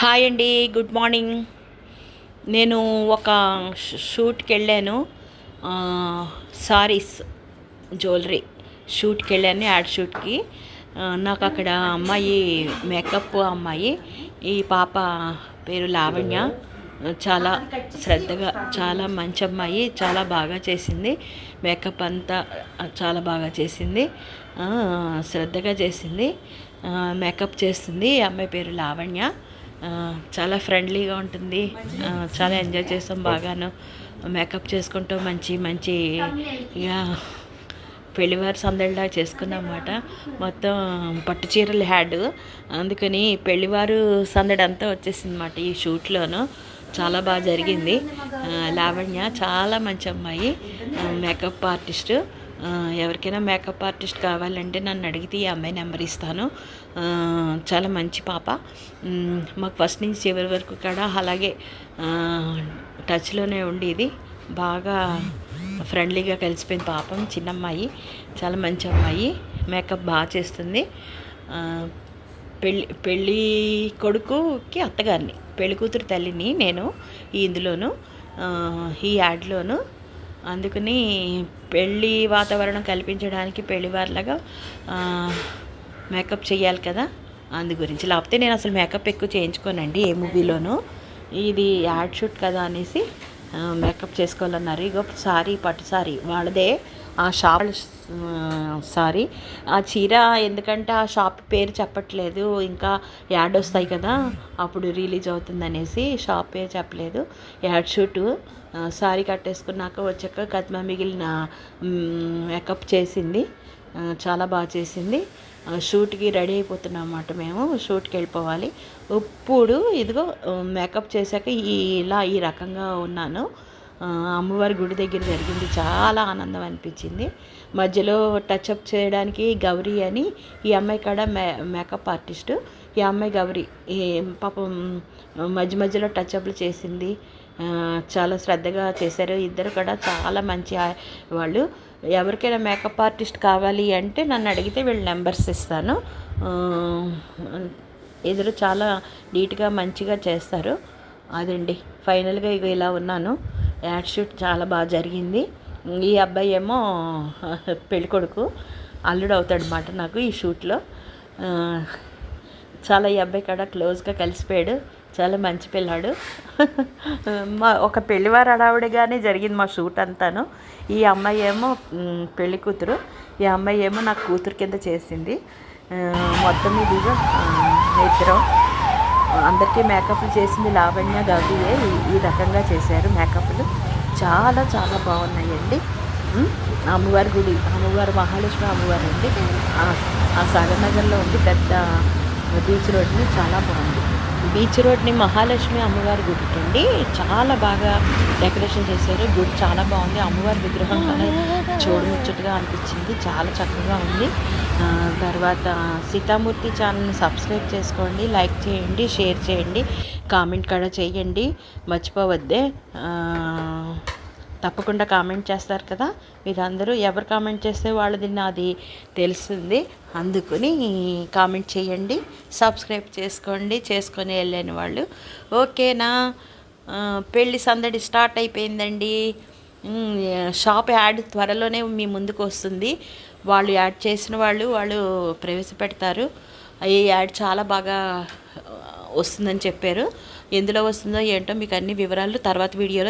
Hi అండి good morning. నేను ఒక షూట్కి వెళ్ళాను సారీస్ జ్యువెలరీ షూట్కి వెళ్ళాను యాడ్ షూట్కి. నాకు అక్కడ అమ్మాయి మేకప్ అమ్మాయి ఈ పాప పేరు లావణ్య. చాలా శ్రద్ధగా చాలా మంచి అమ్మాయి చాలా బాగా చేసింది. మేకప్ అంతా చాలా బాగా చేసింది. శ్రద్ధగా చేసింది. మేకప్ చేస్తుంది. అమ్మాయి పేరు లావణ్య. చాలా ఫ్రెండ్లీగా ఉంటుంది. చాలా ఎంజాయ్ చేస్తాం బాగాను. మేకప్ చేసుకుంటూ మంచి మంచి ఇక పెళ్ళివారి సందడిలా చేసుకున్నమాట. మొత్తం పట్టు చీరలు హ్యాడ్. అందుకని పెళ్ళివారు సందడి అంతా వచ్చేసిందన్నమాట ఈ షూట్లోను. చాలా బాగా జరిగింది. లావణ్య చాలా మంచి అమ్మాయి. Makeup artist. ఎవరికైనా మేకప్ ఆర్టిస్ట్ కావాలంటే నన్ను అడిగితే ఈ అమ్మాయి నెంబర్ ఇస్తాను. చాలా మంచి పాప. మాకు ఫస్ట్ నుంచి చివరి వరకు కూడా అలాగే టచ్లోనే ఉండేది. బాగా ఫ్రెండ్లీగా కలిసిపోయింది పాపం చిన్న అమ్మాయి చాలా మంచి అమ్మాయి. మేకప్ బాగా చేస్తుంది. పెళ్ళి పెళ్ళి కొడుకుకి అత్తగారిని పెళ్ళి కూతురు తల్లిని నేను ఇందులోను ఈ యాడ్లోను అందుకని పెళ్ళి వాతావరణం కల్పించడానికి పెళ్ళివారిలాగా మేకప్ చేయాలి కదా. అందు గురించి. లేకపోతే నేను అసలు మేకప్ ఎక్కువ చేయించుకోనండి ఏ మూవీలోనూ. ఇది యాడ్ షూట్ కదా అనేసి మేకప్ చేసుకోవాలన్నారు. ఇగో సారీ పట్టు సారీ. వాళ్ళదే ఆ షాప్ సారీ. ఆ చీర ఎందుకంటే ఆ షాప్ పేరు చెప్పట్లేదు. ఇంకా యాడ్ వస్తాయి కదా అప్పుడు రిలీజ్ అవుతుంది అనేసి షాప్ పేరు చెప్పలేదు. Ad shoot. సారీ కట్టేసుకున్నాక వచ్చాక కత్మ మిగిలిన మేకప్ చేసింది. చాలా బాగా చేసింది. ఆ, షూట్కి రెడీ అయిపోతున్నాం అన్నమాట మేము. షూట్కి వెళ్ళిపోవాలి. ఇప్పుడు ఇదిగో మేకప్ చేశాక ఇలా ఈ రకంగా ఉన్నాను. అమ్మవారి గుడి దగ్గర జరిగింది. చాలా ఆనందం అనిపించింది. మధ్యలో టచ్అప్ చేయడానికి గౌరీ అని ఈ అమ్మాయి కాడ మే మేకప్ ఆర్టిస్టు ఈ అమ్మాయి గౌరీ పాపం మధ్య మధ్యలో టచ్అప్లు చేసింది. చాలా శ్రద్ధగా చేశారు. ఇద్దరు కూడా చాలా మంచి వాళ్ళు. ఎవరికైనా మేకప్ ఆర్టిస్ట్ కావాలి అంటే నన్ను అడిగితే వీళ్ళ నెంబర్స్ ఇస్తాను. ఇద్దరు చాలా నీట్గా మంచిగా చేస్తారు. అదండి. ఫైనల్గా ఇక ఇలా ఉన్నాను. యాడ్ షూట్ చాలా బాగా జరిగింది. ఈ అబ్బాయి ఏమో పెళ్ళికొడుకు అల్లుడు అవుతాడనమాట నాకు ఈ షూట్లో. చాలా ఈ అబ్బాయి కాడ క్లోజ్గా కలిసిపోయాడు. చాలా మంచి పిల్లాడు. మా ఒక పెళ్ళివారు అడావిడిగానే జరిగింది మా షూట్ అంతాను. ఈ అమ్మాయి ఏమో పెళ్ళి కూతురు. ఈ అమ్మాయి ఏమో నాకు కూతురు కింద చేసింది. మొత్తం ఇదిగా ఇద్దరం అందరికీ మేకప్లు చేసింది లావణ్య గౌరీయే. ఈ- రకంగా చేశారు మేకప్లు. చాలా చాలా బాగున్నాయండి. అమ్మవారి గుడి అమ్మవారు మహాలక్ష్మి అమ్మవారు అండి ఆ- ఆ సాగర్ నగర్లో ఉంది. పెద్ద బీచ్ రోడ్ని చాలా బాగుంది. బీచ్ రోడ్ని మహాలక్ష్మి అమ్మవారి గుడి అండి చాలా బాగా డెకరేషన్ చేశారు. గుడి చాలా బాగుంది. అమ్మవారి విగ్రహం కూడా చూడముచ్చటగా అనిపించింది. చాలా చక్కగా ఉంది. తర్వాత సీతామూర్తి ఛానల్ని సబ్స్క్రైబ్ చేసుకోండి. లైక్ చేయండి షేర్ చేయండి. కామెంట్ కూడా చేయండి. మర్చిపోవద్దే. తప్పకుండా కామెంట్ చేస్తారు కదా. మీరందరూ ఎవరు కామెంట్ చేస్తే వాళ్ళది నాది తెలుస్తుంది అందుకని కామెంట్ చేయండి. సబ్స్క్రైబ్ చేసుకోండి. చేసుకొని వెళ్ళని వాళ్ళు. ఓకేనా? పెళ్ళి సందడి స్టార్ట్ అయిపోయిందండి. షాప్ యాడ్ త్వరలోనే మీ ముందుకు వస్తుంది. వాళ్ళు యాడ్ చేసిన వాళ్ళు వాళ్ళు ప్రవేశపెడతారు. ఈ యాడ్ చాలా బాగా వస్తుందని చెప్పారు. ఎందులో వస్తుందో ఏంటో మీకు అన్ని వివరాలు తర్వాత వీడియోలో